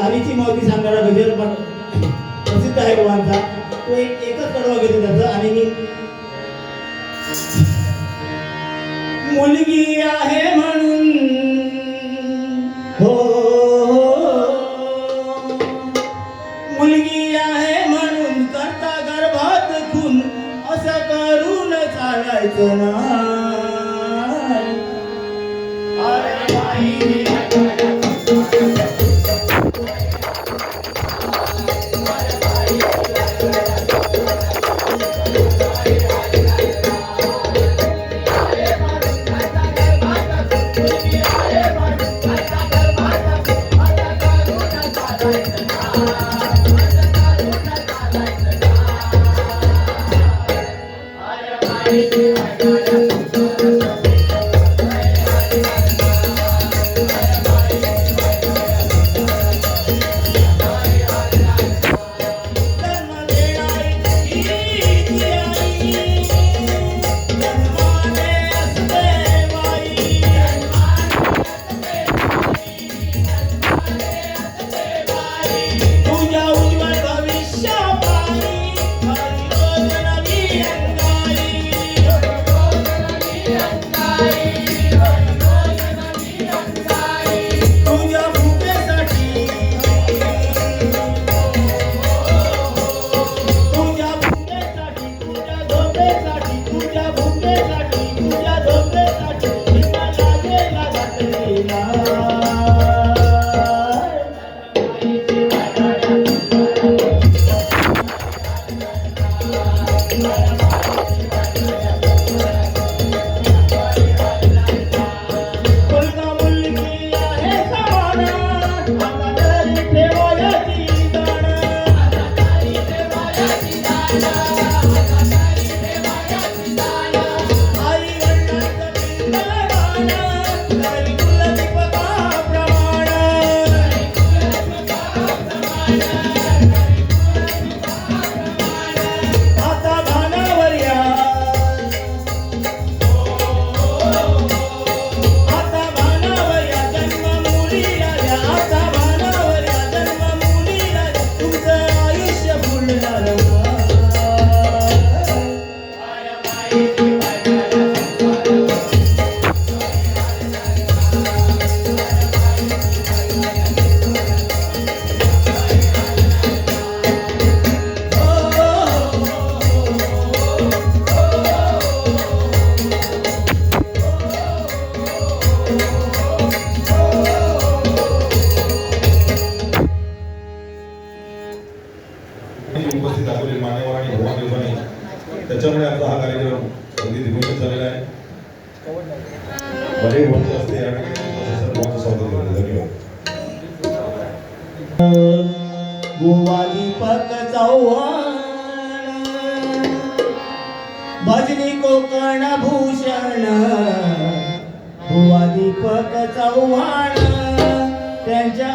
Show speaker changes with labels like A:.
A: लहानीची मावती सांगणारा गजर पण प्रसिद्ध आहे बाबांचा तो एक एकच कडवा घेतो त्याचा आणि मी मुलगी आहे म्हणून Thank you.
B: उपस्थित दाखवले मान्यवर आणि भगवान त्याच्यामुळे आमचा हा कार्यक्रम अगदी दिग्विजय झालेला आहे. बरे बोलते असते या ठिकाणी सर्वांचं स्वागत करतो. धन्यवाद.
A: गोवा दीपक चव्हाण भजनी कोकण भूषण गोवा दीपक चव्हाण त्यांच्या